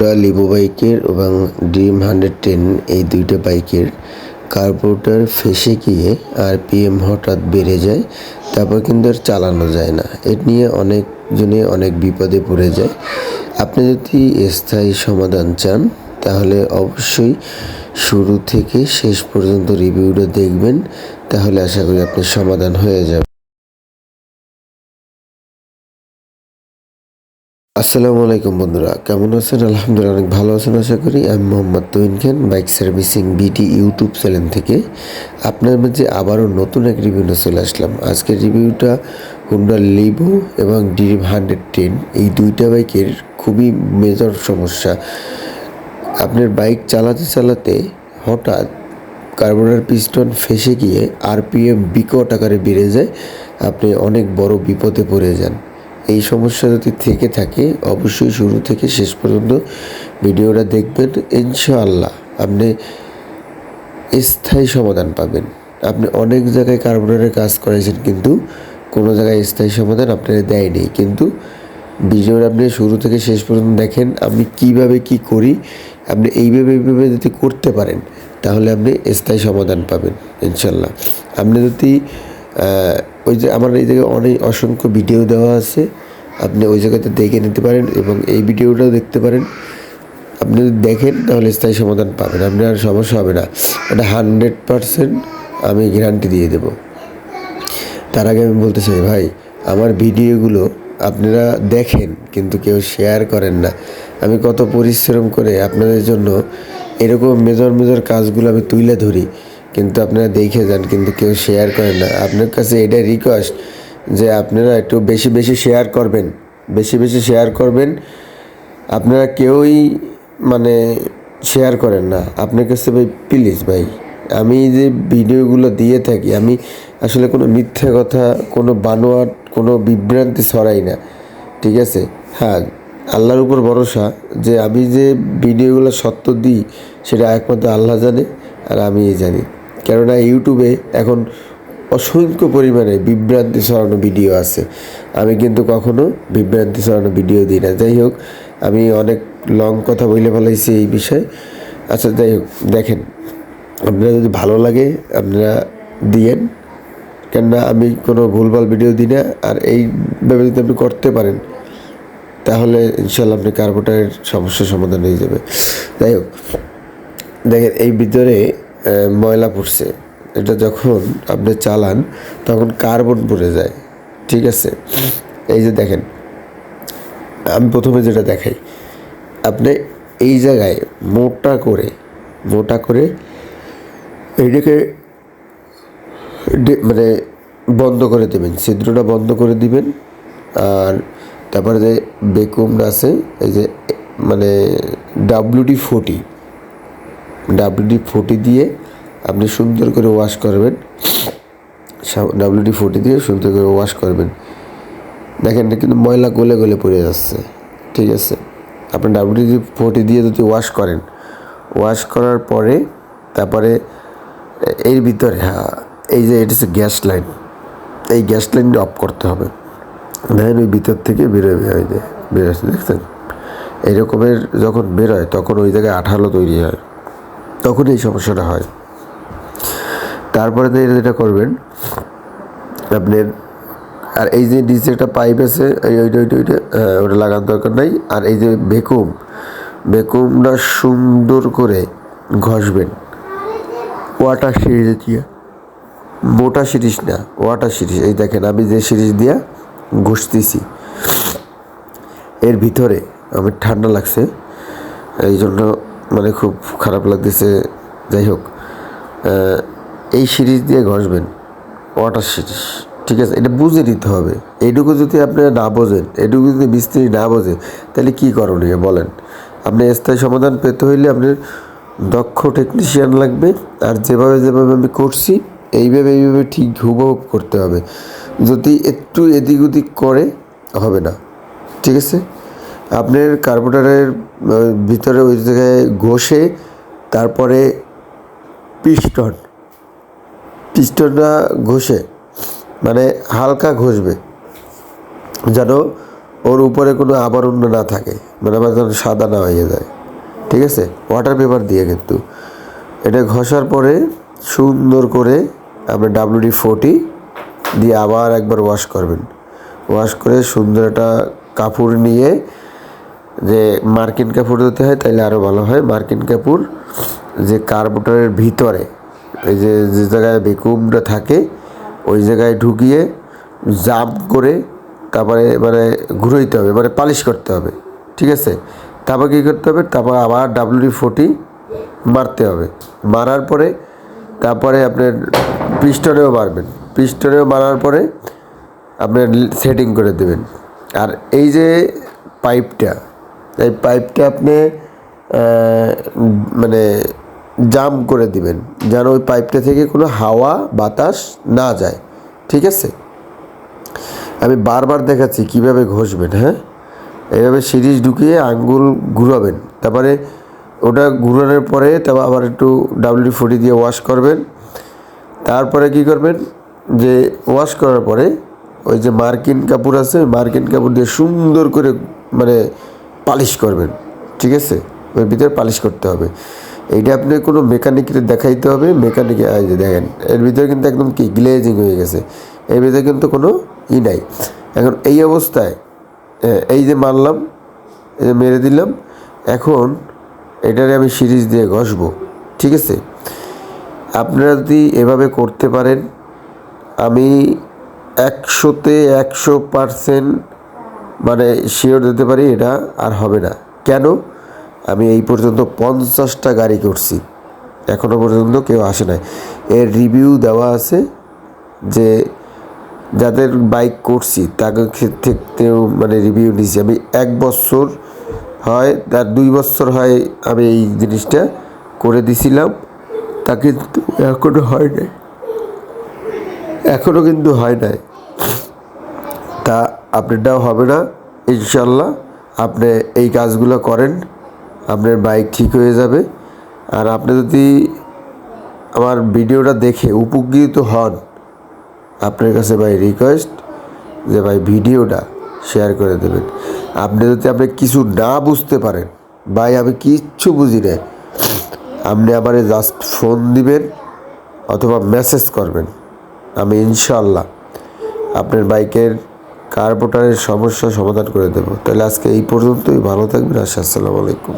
Honda Livo বাইকের এবং dream hundred ten এই দুইটা বাইকের কার্বোরেটর ফেসে গিয়ে আরপিএম হঠাৎ বেড়ে যায়, তারপর কিন্তু আর চালানো যায় না। এ নিয়ে অনেকজনে অনেক বিপদে পড়ে যায়। আপনি যদি স্থায়ী সমাধান চান, তাহলে অবশ্যই শুরু থেকে শেষ পর্যন্ত রিভিউটা দেখবেন, তাহলে আশা করি আপনার সমাধান হয়ে যাবে। আসসালামু আলাইকুম বন্ধুরা, কেমন আছেন? আলহামদুলিল্লাহ অনেক ভালো আছেন, আশা করি। আমি Mohammad তৈন Khan, bike servicing BT YouTube channel থেকে। আপনার মাঝে আবারও নতুন এক রিভিউ নিয়ে চলে আসলাম। আজকের রিভিউটা হুন্ডা লিভো এবং ডিরিম হান্ড্রেড টেন এই দুইটা বাইকের খুবই মেজর সমস্যা। আপনার বাইক চালাতে চালাতে হঠাৎ কার্বোনার পিস্টন ফেসে গিয়ে আরপিএম বিকট আকারে বেড়ে যায়। আপনি অনেক বড় বিপদে পড়ে যান। এই সমস্যা যদি থেকে থাকে, অবশ্যই শুরু থেকে শেষ পর্যন্ত ভিডিওটা দেখবেন। ইনশাআল্লাহ আপনি স্থায়ী সমাধান পাবেন। আপনি অনেক জায়গায় কার্বনের কাজ করেছেন কিন্তু কোনো জায়গায় স্থায়ী সমাধান আপনার দেয়নি। কিন্তু ভিডিওটা আপনি শুরু থেকে শেষ পর্যন্ত দেখেন, আমি কীভাবে কি করি, আপনি এইভাবে এইভাবে যদি করতে পারেন, তাহলে আপনি স্থায়ী সমাধান পাবেন ইনশাল্লাহ আপনি যদি ওই যে আমার এই জায়গায় অনেক অসংখ্য ভিডিও দেওয়া আছে। আপনি ওই জায়গাতে দেখে নিতে পারেন এবং এই ভিডিওটাও দেখতে পারেন। আপনি যদি দেখেন, তাহলে স্থায়ী সমাধান পাবেন। আপনার সমস্যা হবে না। এটা হান্ড্রেড পারসেন্ট আমি গ্যারান্টি দিয়ে দেবো। তার আগে আমি বলতে চাই ভাই, আমার ভিডিওগুলো আপনারা দেখেন, কিন্তু কেউ শেয়ার করেন না। আমি কত পরিশ্রম করে আপনাদের জন্য এরকম মেজর মেজর কাজগুলো আমি তুলে ধরি। কিন্তু আপনারা দেখে যান, কিন্তু কেউ শেয়ার করেন না। আপনার কাছে এটাই রিকোয়েস্ট যে আপনারা একটু বেশি বেশি শেয়ার করবেন। বেশি বেশি শেয়ার করবেন। আপনারা কেউই মানে শেয়ার করেন না। আপনার কাছে ভাই প্লিজ ভাই, আমি যে ভিডিওগুলো দিয়ে থাকি, আমি আসলে কোনো মিথ্যা কথা, কোনো বানোয়াট, কোনো বিভ্রান্তি ছড়াই না। ঠিক আছে? হ্যাঁ আল্লাহর উপর ভরসা যে আমি যে ভিডিওগুলো সত্য দিই, সেটা একমাত্র আল্লাহ জানে আর আমিই জানি। কেননা ইউটিউবে এখন অসংখ্য পরিমাণে বিভ্রান্তি ছড়ানো ভিডিও আছে। আমি কিন্তু কখনো বিভ্রান্তি ছড়ানো ভিডিও দিই না। যাই হোক, আমি অনেক লং কথা বলে ফেলাইছি এই বিষয়ে। আচ্ছা যাই হোক, দেখেন, আপনারা যদি ভালো লাগে, আপনারা দিয়েন। কেননা আমি কোনো ভুলভাল ভিডিও দিই না, আর এইভাবে যদি আপনি করতে পারেন, তাহলে ইনশাল্লাহ আপনি কার্বোটারের সমস্যার সমাধান হয়ে যাবে। যাই হোক, দেখেন, এই ভিতরে ময়লা পড়ছে। এটা যখন আপনি চালান, তখন কার্বন পড়ে যায়। ঠিক আছে? এই যে দেখেন, আমি প্রথমে যেটা দেখাই, আপনি এই জায়গায় মোটা করে মোটা করে এইটাকে মানে বন্ধ করে দেবেন। ছিদ্রটা বন্ধ করে দিবেন। আর তারপরে যে বেকুমটা আছে, এই যে মানে ডাব্লিউডি ফোর্টি ডাব্লিউডি ফোর্টি দিয়ে আপনি সুন্দর করে ওয়াশ করবেন। ডাব্লিউডি ফোর্টি দিয়ে সুন্দর করে ওয়াশ করবেন। দেখেন কিন্তু ময়লা গলে গলে পড়ে যাচ্ছে, ঠিক আছে? আপনি ডাব্লিউডি ফোর্টি দিয়ে যদি ওয়াশ করেন ওয়াশ করার পরে তারপরে এর ভিতরে হ্যাঁ এই যে এটা হচ্ছে গ্যাস লাইন, এই গ্যাস লাইনটা অফ করতে হবে। দেখেন ওই ভিতর থেকে বেরোয় ওই যে বেরোচ্ছে দেখছেন? এই রকমের যখন বেরোয়, তখন ওই জায়গায় আঠালো তৈরি হয়। তখন এই সমস্যাটা হয়। তারপরে তো যেটা করবেন, আপনার আর এই যে নিচে একটা পাইপ আছে, এই ওইটা ওইটা ওইটা ওটা লাগানোর দরকার নাই। আর এই যে ভেকুম ভেকুমটা সুন্দর করে ঘষবেন। ওয়াটার সিরিজ দিয়ে। মোটা সিরিজ না, ওয়াটার সিরিজ। এই দেখেন, আমি যে সিরিজ দিয়া ঘষতেছি, এর ভিতরে আমার ঠান্ডা লাগছে এই জন্য মানে খুব খারাপ লাগতেছে। যাই হোক এই সিরিজ দিয়ে ঘষবেন, ওয়াটার সিরিজ, ঠিক আছে? এটা বুঝে নিতে হবে। এইটুকু যদি আপনি না বোঝেন এটুকু যদি মিস্ত্রি না বোঝে, তাহলে কী করণীয় বলেন? আপনি স্থায়ী সমাধান পেতে হইলে আপনার দক্ষ টেকনিশিয়ান লাগবে, আর যেভাবে যেভাবে আমি করছি, এইভাবে এইভাবে ঠিক হুবহু করতে হবে। যদি একটু এদিক ওদিক করে, হবে না, ঠিক আছে? আপনার কার্বোটারের ভিতরে ওই জায়গায় ঘষে তারপরে পিস্টন, পিস্টনটা ঘষে মানে হালকা ঘষবে, যেন ওর উপরে কোনো আবরণ না থাকে মানে আমার যেন সাদা না হয়ে যায়, ঠিক আছে? ওয়াটার পেপার দিয়ে কিন্তু। এটা ঘষার পরে সুন্দর করে আপনি ডাব্লিউডি ফোর্টি দিয়ে আবার একবার ওয়াশ করবেন। ওয়াশ করে সুন্দর একটা কাপড় নিয়ে যে মার্কিন কাপড় দিতে হয় তাহলে আরও ভালো হয়। মার্কিন কাপড় যে কার্বোটারের ভিতরে, এই যে যে জায়গায় বেকুমটা থাকে, ওই জায়গায় ঢুকিয়ে জাম্প করে তারপরে মানে ঘুরোইতে হবে মানে পালিশ করতে হবে। ঠিক আছে? তারপর কী করতে হবে? তারপর আবার ডাব্লিউডি ফোর্টি মারতে হবে। মারার পরে তারপরে আপনার পিস্টনেও মারবেন। পিস্টনেও মারার পরে আপনার সেটিং করে দেবেন। আর এই যে পাইপটা এই পাইপটা আপনি মানে জাম করে দিবেন, যেন ওই পাইপটা থেকে কোনো হাওয়া, বাতাস না যায়। ঠিক আছে? আমি বারবার দেখাচ্ছি কীভাবে ঘষবেন হ্যাঁ? এইভাবে সিরিজ ঢুকিয়ে আঙ্গুল ঘুরাবেন। তারপরে ওটা ঘুরানোর পরে তারপর আবার একটু ডাব্লিউ ফোর্টি দিয়ে ওয়াশ করবেন। তারপরে কি করবেন, যে ওয়াশ করার পরে ওই যে মার্কিন কাপড় আছে মার্কিন কাপড় দিয়ে সুন্দর করে মানে পালিশ করবেন, ঠিক আছে? ওই ভিতরে পালিশ করতে হবে। এইটা আপনি কোনো মেকানিকের দেখাইতে হবে মেকানিকে দেখেন, এর ভিতরে কিন্তু একদম কি গ্লেজিং হয়ে গেছে। এর ভিতরে কিন্তু কোনো ই নাই। এখন এই অবস্থায় এই যে মারলাম, এই যে মেরে দিলাম, এখন এটারে আমি সিরিজ দিয়ে ঘষবো, ঠিক আছে? আপনারা যদি এভাবে করতে পারেন, আমি একশোতে একশো পারসেন্ট মানে শিওর দিতে পারি এটা আর হবে না। কেন? আমি এই পর্যন্ত পঞ্চাশটা গাড়ি করছি। এখনও পর্যন্ত কেউ আসে নাই। এর রিভিউ দেওয়া আছে যে যাদের বাইক করছি তাদের ক্ষেত্রেও মানে রিভিউ নিয়েছি আমি এক বছর হয় তার দুই বছর হয় আমি এই জিনিসটা করে দিছিলাম। তা কিন্তু এখনও হয় নাই। এখনও কিন্তু হয় নাই। তা আপনারটাও হবে না ইনশাল্লাহ আপনি এই কাজগুলো করেন, আপনার বাইক ঠিক হয়ে যাবে। আর আপনি যদি আমার ভিডিওটা দেখে উপকৃত হন, আপনার কাছে ভাই রিকোয়েস্ট যে ভাই ভিডিওটা শেয়ার করে দেবেন। আপনি যদি আপনি কিছু না বুঝতে পারেন, ভাই আমি কিচ্ছু বুঝি না, আপনি আমার জাস্ট ফোন দিবেন অথবা মেসেজ করবেন। আমি ইনশাল্লাহ আপনার বাইকের কার্বোটারের সমস্যা সমাধান করে দেবো। তাহলে আজকে এই পর্যন্তই। ভালো থাকবেন আচ্ছা আসসালামু আলাইকুম।